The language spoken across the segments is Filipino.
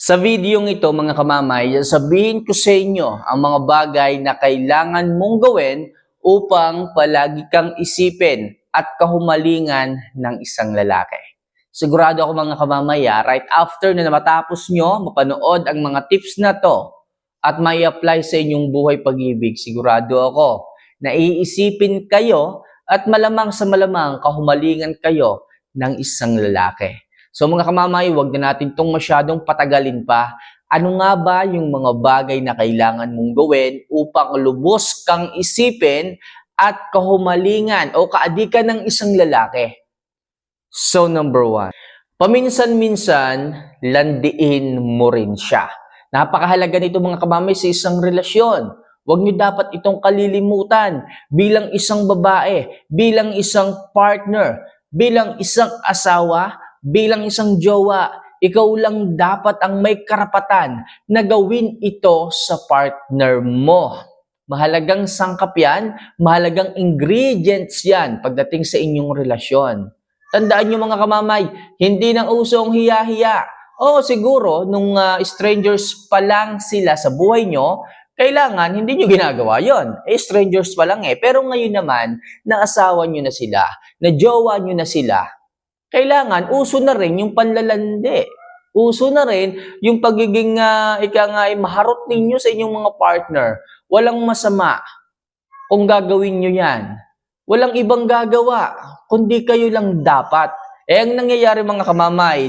Sa video ito mga kamamay, sabihin ko sa inyo ang mga bagay na kailangan mong gawin upang palagi kang isipin at kahumalingan ng isang lalaki. Sigurado ako mga kamamaya, right after na matapos nyo mapanood ang mga tips na to at may apply sa inyong buhay pag-ibig, sigurado ako na iisipin kayo at malamang sa malamang kahumalingan kayo ng isang lalaki. So mga kamamay, wag na natin itong masyadong patagalin pa. Ano nga ba yung mga bagay na kailangan mong gawin upang lubos kang isipin at kahumalingan o kaadikan ng isang lalaki? So number one, paminsan-minsan, landiin mo rin siya. Napakahalaga nito mga kamamay sa isang relasyon. Huwag niyo dapat itong kalilimutan bilang isang babae, bilang isang partner, bilang isang asawa, bilang isang jowa. Ikaw lang dapat ang may karapatan na gawin ito sa partner mo. Mahalagang sangkap yan, mahalagang ingredients yan pagdating sa inyong relasyon. Tandaan nyo mga kamamay, hindi nang uso ang hiya-hiya. Oo, siguro, nung ah, strangers pa lang sila sa buhay nyo, kailangan hindi nyo ginagawa yon. Eh, strangers pa lang eh. Pero ngayon naman, na asawa nyo na sila, na jowa nyo na sila, kailangan uso na rin yung panlalandi. Uso na rin yung pagiging uh, ika nga ay maharot ninyo sa inyong mga partner. Walang masama kung gagawin nyo yan. Walang ibang gagawa, kundi kayo lang dapat. Eh, ang nangyayari mga kamamay,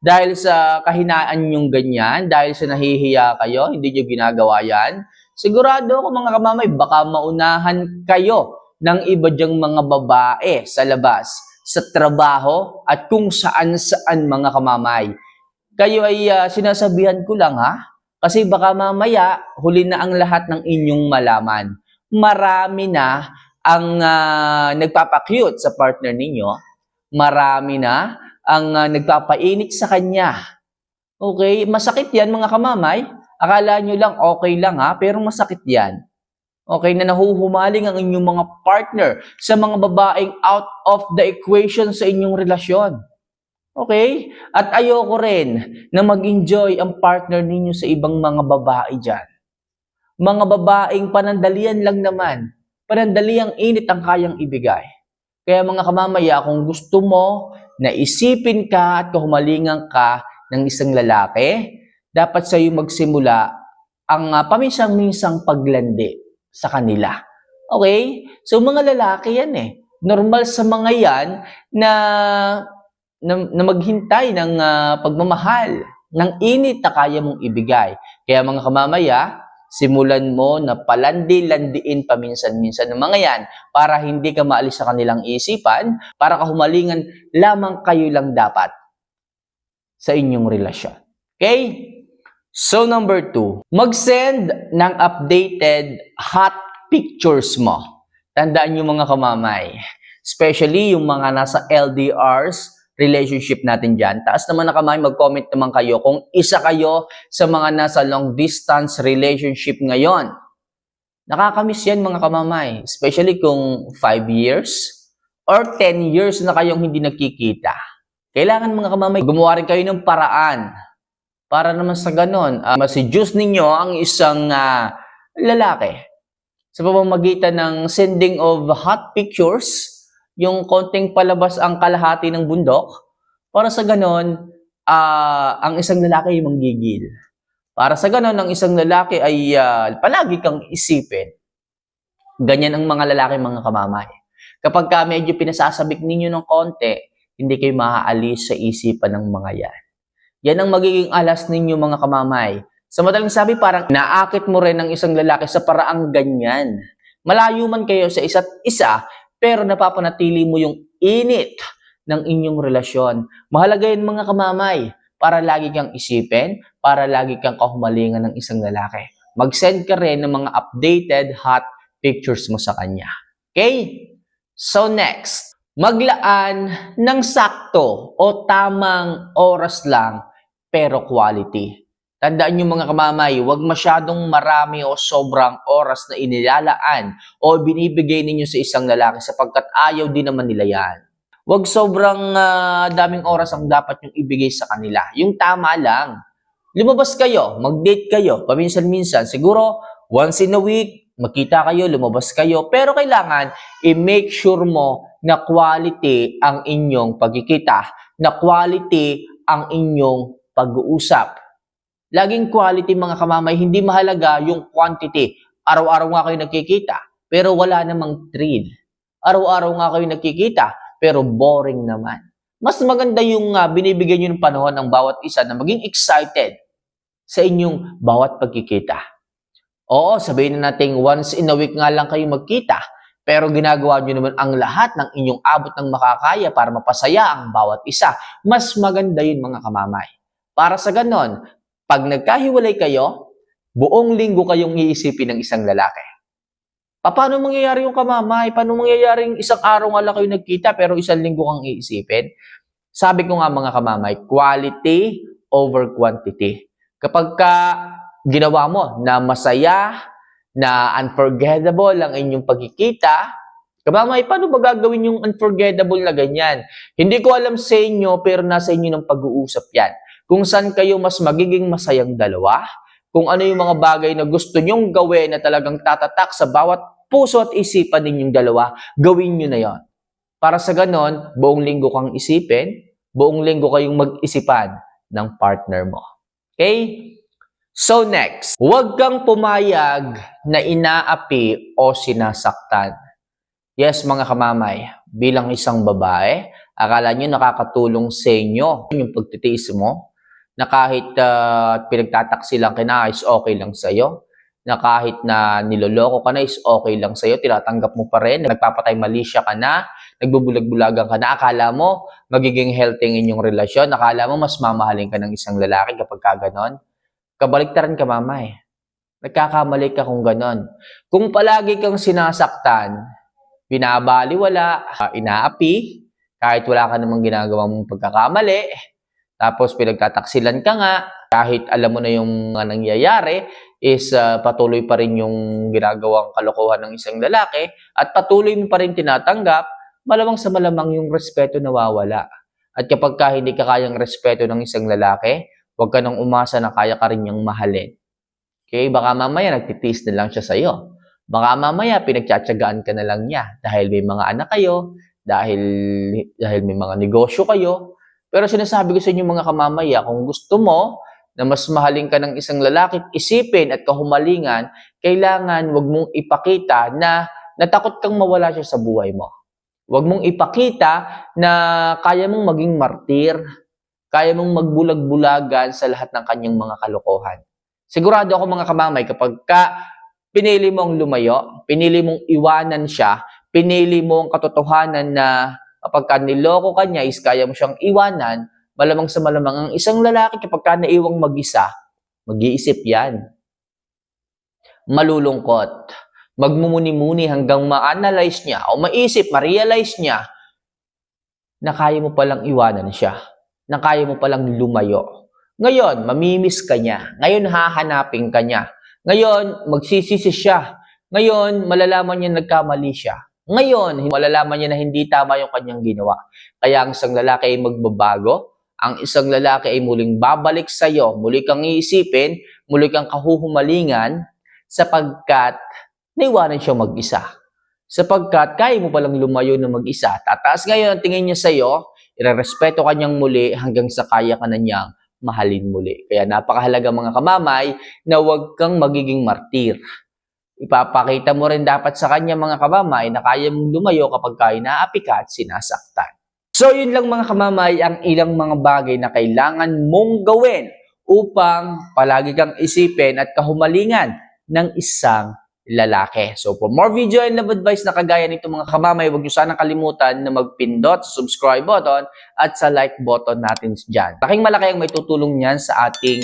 dahil sa kahinaan yung ganyan, dahil sa nahihiya kayo, hindi nyo ginagawa yan, sigurado ako mga kamamay, baka maunahan kayo ng iba dyang mga babae sa labas, sa trabaho, at kung saan-saan mga kamamay. Kayo ay ah, sinasabihan ko lang ha, kasi baka mamaya, huli na ang lahat ng inyong malaman. Marami na ang ah, nagpapakyut sa partner ninyo, marami na ang ah, nagpapainit sa kanya. Okay, masakit yan mga kamamay. Akala nyo lang okay lang ha, pero masakit yan. Okay, na nahuhumaling ang inyong mga partner sa mga babaeng out of the equation sa inyong relasyon. Okay? At ayoko rin na mag-enjoy ang partner ninyo sa ibang mga babae dyan. Mga babaeng panandalian lang naman. Panandaliang init ang kayang ibigay. Kaya mga kamamaya, kung gusto mo na isipin ka at kahumalingan ka ng isang lalaki, dapat sa iyo magsimula ang uh, paminsang-minsang paglandi sa kanila. Okay? So mga lalaki yan eh. Normal sa mga yan na na, na maghintay ng ah, pagmamahal, ng init na kaya mong ibigay. Kaya mga kamamaya, simulan mo na palandi-landiin paminsan-minsan ng mga yan para hindi ka maalis sa kanilang isipan, para kahumalingan lamang kayo lang dapat sa inyong relasyon. Okay? So number two, mag-send ng updated hot pictures mo. Tandaan nyo mga kamamay, especially yung mga nasa LDRs, relationship natin dyan. Taas naman na kamay, mag-comment naman kayo kung isa kayo sa mga nasa long distance relationship ngayon. Nakakamiss yan mga kamamay, especially kung 5 years or 10 years na kayong hindi nagkikita. Kailangan mga kamamay, gumawa rin kayo ng paraan para naman sa ganon, uh, masidyos ninyo ang isang ah, lalaki sa pamamagitan ng sending of hot pictures, yung konting palabas ang kalahati ng bundok, para sa ganon, ah, ang isang lalaki ay manggigil. Para sa ganon, ang isang lalaki ay ah, palagi kang isipin. Ganyan ang mga lalaki, mga kamamay. Kapag ka medyo pinasasabik ninyo ng konti, hindi kayo maaalis sa isipan ng mga yan. Yan ang magiging alas ninyo mga kamamay. Sa madaling sabi, parang naakit mo rin ng isang lalaki sa paraang ganyan. Malayo man kayo sa isa't isa, pero napapanatili mo yung init ng inyong relasyon. Mahalaga yun mga kamamay para lagi kang isipin, para lagi kang kahumalingan ng isang lalaki. Mag-send ka rin ng mga updated hot pictures mo sa kanya. Okay? So next, maglaan ng sakto o tamang oras lang pero quality. Tandaan nyo mga kamamay, huwag masyadong marami o sobrang oras na inilalaan o binibigay ninyo sa isang lalaki sapagkat ayaw din naman nila yan. Huwag sobrang ah, daming oras ang dapat yung ibigay sa kanila. Yung tama lang. lumabas kayo, mag-date kayo, paminsan-minsan. Siguro, once in a week, magkita kayo, lumabas kayo. Pero kailangan, i-make sure mo na quality ang inyong pagkikita, na quality ang inyong pag-uusap. Laging quality mga kamamay, hindi mahalaga yung quantity. Araw-araw nga kayo nagkikita, pero wala namang thrill. Araw-araw nga kayo nagkikita, pero boring naman. Mas maganda yung uh, binibigyan nyo ng panahon ng bawat isa na maging excited sa inyong bawat pagkikita. Oo, sabihin na natin once in a week nga lang kayo magkita, pero ginagawa nyo naman ang lahat ng inyong abot ng makakaya para mapasaya ang bawat isa. Mas maganda yun mga kamamay. Para sa ganon, pag nagkahiwalay kayo, buong linggo kayong iisipin ng isang lalaki. Pa- Paano mangyayari yung kamamay? Paano mangyayari yung isang araw nga lang kayo nagkita pero isang linggo kang iisipin? Sabi ko nga mga kamamay, quality over quantity. Kapag ka ginawa mo na masaya, na unforgettable ang inyong pagkikita, kamamay, paano ba gagawin yung unforgettable na ganyan? Hindi ko alam sa inyo pero nasa inyo ng pag-uusap yan. Kung saan kayo mas magiging masayang dalawa, kung ano yung mga bagay na gusto nyong gawin na talagang tatatak sa bawat puso at isipan ninyong dalawa, gawin nyo na yon. Para sa ganon, buong linggo kang isipin, buong linggo kayong mag-isipan ng partner mo. Okay? So next, huwag kang pumayag na inaapi o sinasaktan. Yes, mga kamamay, bilang isang babae, akala nyo nakakatulong sa inyo yung pagtitiis mo, na kahit uh, pinagtataksi lang ka na is okay lang sa'yo, na kahit na niloloko ka na is okay lang sa'yo, tinatanggap mo pa rin, nagpapatay malisya ka na, nagbubulag-bulagan ka na, akala mo magiging healthy ang inyong relasyon, akala mo mas mamahalin ka ng isang lalaki kapag ka ganon. Kabaliktaran ka, mamay. Nagkakamali ka kung ganon. Kung palagi kang sinasaktan, binabaliwala, uh, inaapi, kahit wala ka namang ginagawang pagkakamali, tapos pinagtataksilan ka nga, kahit alam mo na yung uh, nangyayari, is uh, patuloy pa rin yung ginagawang kalokohan ng isang lalaki, at patuloy mo pa rin tinatanggap, malamang sa malamang yung respeto nawawala. At kapag ka hindi ka kayang respeto ng isang lalaki, huwag ka nang umasa na kaya ka rin niyang mahalin. Okay? Baka mamaya nagtitis na lang siya sa'yo. Baka mamaya pinagtsatsagaan ka na lang niya dahil may mga anak kayo, dahil, dahil may mga negosyo kayo. Pero sinasabi ko sa inyo mga kamamaya, kung gusto mo na mas mahalin ka ng isang lalaki, isipin at kahumalingan, kailangan wag mong ipakita na natakot kang mawala siya sa buhay mo. Huwag mong ipakita na kaya mong maging martir, kaya mong magbulag-bulagan sa lahat ng kanyang mga kalokohan. Sigurado ako mga kamamay, kapag ka pinili mong lumayo, pinili mong iwanan siya, pinili mo ang katotohanan na kapag ka niloko ka niya is kaya mo siyang iwanan, malamang sa malamang ang isang lalaki kapag ka naiwang mag-isa, mag-iisip yan. Malulungkot. Magmumuni-muni hanggang ma-analyze niya o maisip, ma-realize niya na kaya mo palang iwanan siya, na kaya mo palang lumayo. Ngayon, mamimiss ka niya. Ngayon, hahanapin ka niya. Ngayon, magsisisi siya. Ngayon, malalaman niya nagkamali siya. Ngayon, malalaman niya na hindi tama yung kanyang ginawa. Kaya ang isang lalaki ay magbabago, ang isang lalaki ay muling babalik sa iyo, muli kang iisipin, muli kang kahuhumalingan, sapagkat naiwanan siya mag-isa. Sapagkat kaya mo palang lumayo na mag-isa. Tataas ngayon ang tingin niya sa iyo, irerespeto ka niyang muli hanggang sa kaya ka na niyang mahalin muli. Kaya napakahalaga mga kamamay na huwag kang magiging martir. Ipapakita mo rin dapat sa kanya mga kamamay na kaya mong lumayo kapag kaya naapi ka at sinasaktan. So yun lang mga kamamay ang ilang mga bagay na kailangan mong gawin upang palagi kang isipin at kahumalingan ng isang lalaki. So for more video and love advice na kagaya nito mga kamamay, huwag niyo sana kalimutan na magpindot sa subscribe button at sa like button natin dyan. Laking malaki ang may tutulong niyan sa ating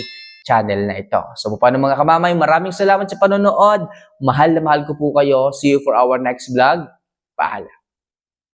channel na ito. So paano mga kamamay, maraming salamat sa panonood. Mahal na mahal ko po kayo. See you for our next vlog. Paalam.